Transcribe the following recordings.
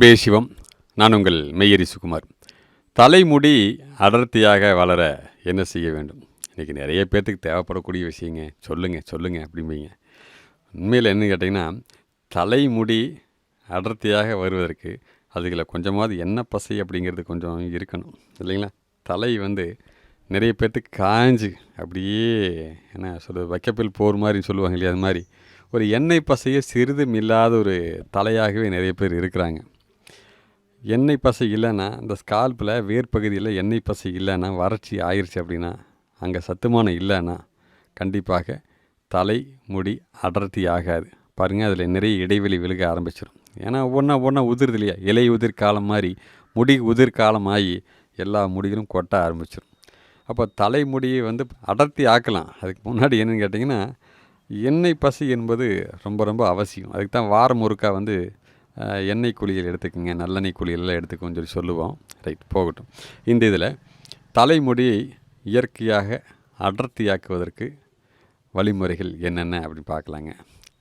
பே சிவம். நான் உங்கள் மெய்யரி சுகுமார். தலைமுடி அடர்த்தியாக வளர என்ன செய்ய வேண்டும்? இன்றைக்கி நிறைய பேர்த்துக்கு தேவைப்படக்கூடிய விஷயங்க. சொல்லுங்கள் சொல்லுங்கள் அப்படிம்பீங்க. உண்மையில் என்ன கேட்டிங்கன்னா தலைமுடி அடர்த்தியாக வருவதற்கு அதுகளை கொஞ்சமாவது என்ன பசை அப்படிங்கிறது கொஞ்சம் இருக்கணும். இல்லைங்களா? தலை வந்து நிறைய பேர்த்துக்கு காஞ்சு அப்படியே என்ன சொல்கிறது வைக்கப்பில் போர் மாதிரி சொல்லுவாங்க இல்லையா? அது மாதிரி. ஒரு எண்ணெய் பசையே சிறிதும் இல்லாத ஒரு தலையாகவே நிறைய பேர் இருக்கிறாங்க. எண்ணெய் பசை இல்லைன்னா இந்த ஸ்கால்பில் வேர்ப்பகுதியில் எண்ணெய் பசை இல்லைன்னா வறட்சி ஆயிடுச்சு அப்படின்னா அங்கே சத்துமானம் இல்லைன்னா கண்டிப்பாக தலை முடி அடர்த்தி ஆகாது. பாருங்கள் அதில் நிறைய இடைவெளி விழுக ஆரம்பிச்சிடும் ஏன்னா ஒன்றா ஒன்றா உதிர்து இல்லையா? இலை உதிர் காலம் மாதிரி முடி உதிர் காலம் ஆகி எல்லா முடிகளும் கொட்ட ஆரம்பிச்சிடும் அப்போ தலைமுடியை வந்து அடர்த்தி ஆக்கலாம். அதுக்கு முன்னாடி என்னன்னு கேட்டிங்கன்னா எண்ணெய் பசை என்பது ரொம்ப ரொம்ப அவசியம். அதுக்கு தான் வாரம் ஒருக்கா வந்து எண்ணெய் குளியல் எடுத்துக்கோங்க நல்லெண்ணெய் குளியல்லாம் எடுத்துக்கோன்னு சொல்லி சொல்லுவோம். ரைட் போகட்டும். இந்த இதில் தலைமுடியை இயற்கையாக அடர்த்தியாக்குவதற்கு வழிமுறைகள் என்னென்ன அப்படின்னு பார்க்கலாங்க.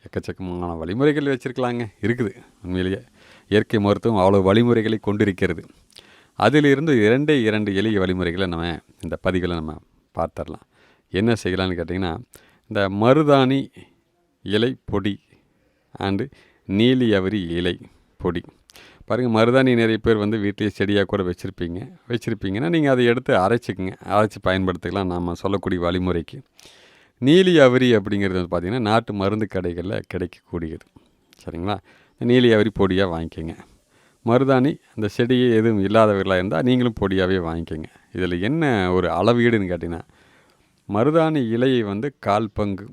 எக்கச்சக்கமான வழிமுறைகள் வச்சுருக்கலாங்க. இருக்குது. உண்மையிலேயே இயற்கை மருத்துவம் அவ்வளோ வழிமுறைகளை கொண்டிருக்கிறது. அதிலிருந்து இரண்டே இரண்டு எளிய வழிமுறைகளை நம்ம இந்த பதிவில் நம்ம பார்த்துடலாம். என்ன செய்யலாம்னு கேட்டிங்கன்னா இந்த மருதாணி இலை பொடி அண்டு நீலி அவரி இலை பொடி. பாருங்கள் மருதாணி நிறைய பேர் வந்து வீட்டிலேயே செடியாக கூட வச்சுருப்பீங்க. வச்சுருப்பீங்கன்னா நீங்கள் அதை எடுத்து அரைச்சிக்கங்க. அரைச்சி பயன்படுத்திக்கலாம். நாம் சொல்லக்கூடிய வழிமுறைக்கு. நீலி அவரி அப்படிங்கிறது வந்து பார்த்திங்கன்னா நாட்டு மருந்து கடைகளில் கிடைக்கக்கூடியது. சரிங்களா? நீலி அவரி பொடியாக வாங்கிக்கோங்க. மருதாணி அந்த செடியை எதுவும் இல்லாதவர்களாக இருந்தால் நீங்களும் பொடியாகவே வாங்கிக்கோங்க. இதில் என்ன ஒரு அளவீடுன்னு கேட்டிங்கன்னா மருதாணி இலையை வந்து கால் பங்கு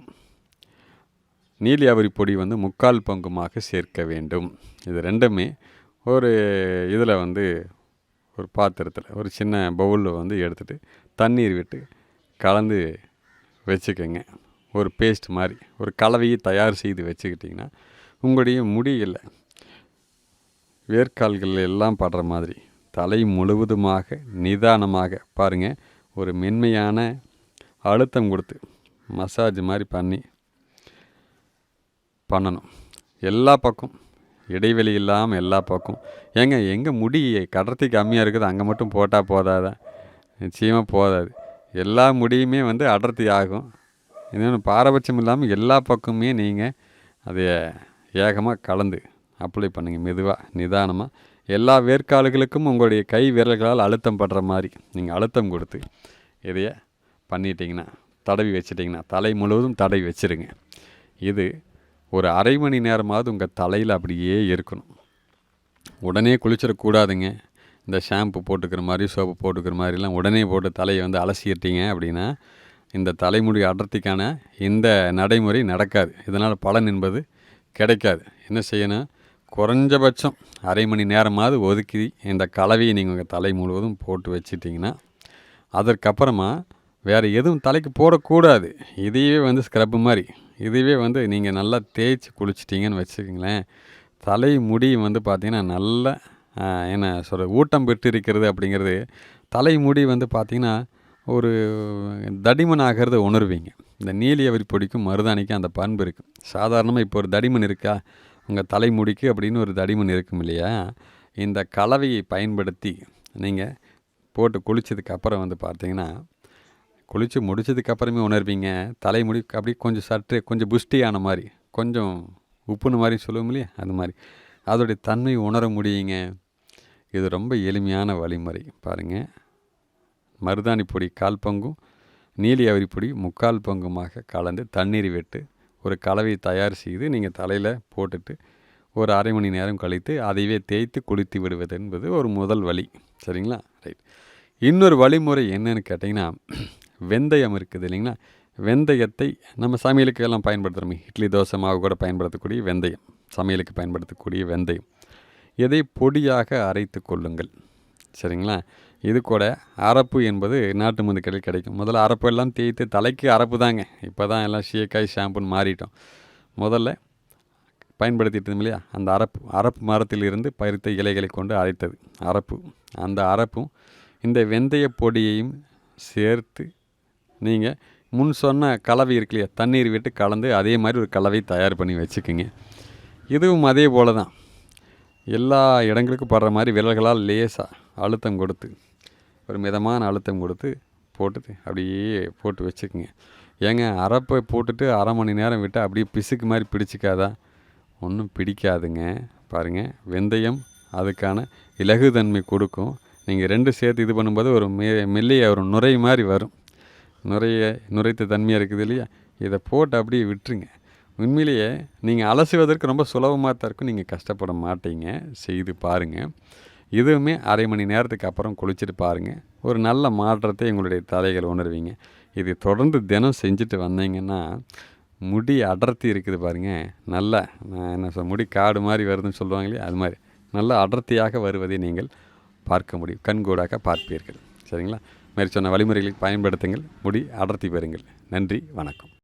நீலியாவரி பொடி வந்து முக்கால் பங்குமாக சேர்க்க வேண்டும். இது ரெண்டுமே ஒரு இதில் வந்து ஒரு பாத்திரத்தில் ஒரு சின்ன பவுலில் வந்து எடுத்துகிட்டு தண்ணீர் விட்டு கலந்து வச்சுக்கோங்க. ஒரு பேஸ்ட் மாதிரி ஒரு கலவையை தயார் செய்து வச்சுக்கிட்டிங்கன்னா உங்களுடைய முடியில் வேர்க்கால்கள் எல்லாம் படுற மாதிரி தலை முழுவதுமாக நிதானமாக பாருங்கள் ஒரு மென்மையான அழுத்தம் கொடுத்து மசாஜ் மாதிரி பண்ணி பண்ணணும். எல்லா பக்கம். இடைவெளி இல்லாமல் எல்லா பக்கம். ஏங்க எங்கே முடி கடர்த்தி கம்மியாக இருக்குது அங்கே மட்டும் போட்டால் போதாதா? நிச்சயமாக போதாது. எல்லா முடியுமே வந்து அடர்த்தி ஆகும். இன்னொன்று பாரபட்சம் இல்லாமல் எல்லா பக்கமுமே நீங்கள் அதை ஏகமாக கலந்து அப்ளை பண்ணுங்கள் மெதுவாக நிதானமாக எல்லா வேர்க்கால்களுக்கும் உங்களுடைய கை விரல்களால் அழுத்தம் படுற மாதிரி. நீங்கள் அழுத்தம் கொடுத்து இதைய பண்ணிட்டீங்கன்னா தடவி வச்சிட்டிங்கன்னா தலை முழுவதும் தடவி வச்சுருங்க. இது ஒரு அரை மணி நேரமாவது உங்கள் தலையில் அப்படியே இருக்கணும். உடனே குளிச்சிடக்கூடாதுங்க இந்த ஷாம்பு போட்டுக்கிற மாதிரி சோப்பு போட்டுக்கிற மாதிரிலாம் உடனே போட்டு தலையை வந்து அலசிட்டீங்க அப்படின்னா இந்த தலைமுடி அடர்த்திக்கான இந்த நடைமுறை நடக்காது. இதனால் பலன் என்பது கிடைக்காது. என்ன செய்யணும்? குறைஞ்சபட்சம் அரை மணி நேரமாவது ஒதுக்கி இந்த கலவையை நீங்கள் உங்கள் தலை முழுவதும் போட்டு வச்சிட்டிங்கன்னா அதற்கப்புறமா வேறு எதுவும் தலைக்கு போடக்கூடாது. இதையே வந்து ஸ்க்ரப்பு மாதிரி. இதுவே வந்து நீங்கள் நல்லா தேய்ச்சி குளிச்சிட்டிங்கன்னு வச்சுக்கோங்களேன். தலை முடி வந்து பார்த்திங்கன்னா நல்ல என்ன சொல்கிற ஊட்டம் பெற்று இருக்கிறது அப்படிங்கிறது தலைமுடி வந்து பார்த்திங்கன்னா ஒரு தடிமன் உணர்வீங்க. இந்த நீலி அவரி பொடிக்கும் மருதாணிக்கும் அந்த பண்பு இருக்குது சாதாரணமாக இப்போ ஒரு தடிமன் இருக்கா? உங்கள் தலைமுடிக்கு அப்படின்னு ஒரு தடிமன் இருக்கும் இல்லையா? இந்த கலவையை பயன்படுத்தி நீங்கள் போட்டு குளித்ததுக்கப்புறம் வந்து பார்த்தீங்கன்னா குளித்து முடிச்சதுக்கப்புறமே உணர்வீங்க. தலைமுடி அப்படியே கொஞ்சம் சற்று கொஞ்சம் புஷ்டியான மாதிரி கொஞ்சம் உப்புன மாதிரி சொல்லுவோம் இல்லையா? அது மாதிரி. அதோடைய தன்மை உணர முடியுங்க. இது ரொம்ப எளிமையான வழிமுறை. பாருங்கள் மருதாணி பொடி கால் பங்கும் நீலி அவரி பொடி முக்கால் பங்குமாக கலந்து தண்ணீர் விட்டு ஒரு கலவையை தயார் செய்து நீங்கள் தலையில் போட்டுட்டு ஒரு அரை மணி நேரம் கழித்து அதைவே தேய்த்து குளித்து விடுவது என்பது ஒரு முதல் வழி. சரிங்களா? ரைட் இன்னொரு வழிமுறை என்னன்னு கேட்டிங்கன்னா வெந்தயம் இருக்குது இல்லைங்களா? வெந்தயத்தை நம்ம சமையலுக்கு எல்லாம் பயன்படுத்துகிறோமே இட்லி தோசை மாவு கூட பயன்படுத்தக்கூடிய வெந்தயம். சமையலுக்கு பயன்படுத்தக்கூடிய வெந்தயம். இதை பொடியாக அரைத்து கொள்ளுங்கள். சரிங்களா? இது கூட அரப்பு என்பது நாட்டு மருந்து கடையில் கிடைக்கும். முதல்ல அரப்பு எல்லாம் தேய்த்து தலைக்கு அரப்பு தாங்க. இப்போ தான் எல்லாம் ஷேக்காய் ஷாம்புன்னு மாறிட்டோம். முதல்ல பயன்படுத்திட்டு இல்லையா? அந்த அரப்பு அரப்பு மரத்திலிருந்து பறித்த இலைகளை கொண்டு அரைத்தது. அரப்பு. அந்த அரப்பும் இந்த வெந்தய பொடியையும் சேர்த்து நீங்கள் முன் சொன்ன கலவை இருக்கு இல்லையா தண்ணீர் விட்டு கலந்து அதே மாதிரி ஒரு கலவை தயார் பண்ணி வச்சுக்கோங்க. இதுவும் அதே போல் தான் எல்லா இடங்களுக்கும் படுற மாதிரி விரல்களால் லேசாக அழுத்தம் கொடுத்து ஒரு மிதமான அழுத்தம் கொடுத்து போட்டு அப்படியே போட்டு வச்சுக்குங்க. ஏங்க அரப்பை போட்டுட்டு அரை மணி நேரம் விட்டு அப்படியே பிசுக்கு மாதிரி பிடிச்சிக்காதா? ஒன்றும் பிடிக்காதுங்க. பாருங்கள் வெந்தயம் அதுக்கான இலகுதன்மை கொடுக்கும். நீங்கள் ரெண்டு சேர்த்து இது பண்ணும்போது ஒரு மெ மெல்லிய ஒரு நுரை மாதிரி வரும். நுரைய நுரைத்த தன்மையாக இருக்குது இல்லையா? இதை போட்டு அப்படியே விட்டுருங்க. உண்மையிலேயே நீங்கள் அலசுவதற்கு ரொம்ப சுலபமாக தான் இருக்கும். நீங்கள் கஷ்டப்பட மாட்டீங்க. செய்து பாருங்கள் இதுவுமே அரை மணி நேரத்துக்கு அப்புறம் குளிச்சுட்டு பாருங்கள் ஒரு நல்ல மாற்றத்தை எங்களுடைய தலைகள் உணர்வீங்க. இது தொடர்ந்து தினம் செஞ்சுட்டு வந்தீங்கன்னா முடி அடர்த்தி இருக்குது பாருங்கள் நல்லா நான் என்ன சொல் முடி காடு மாதிரி வருதுன்னு சொல்லுவாங்க இல்லையா? அது மாதிரி. நல்ல அடர்த்தியாக வருவதை நீங்கள் பார்க்க முடியும். கண்கூடாக பார்ப்பீர்கள். சரிங்களா? மேற்சொன்ன வழிமுறைகளை பயன்படுத்துங்கள். முடி அடர்த்தி பெறுங்கள். நன்றி. வணக்கம்.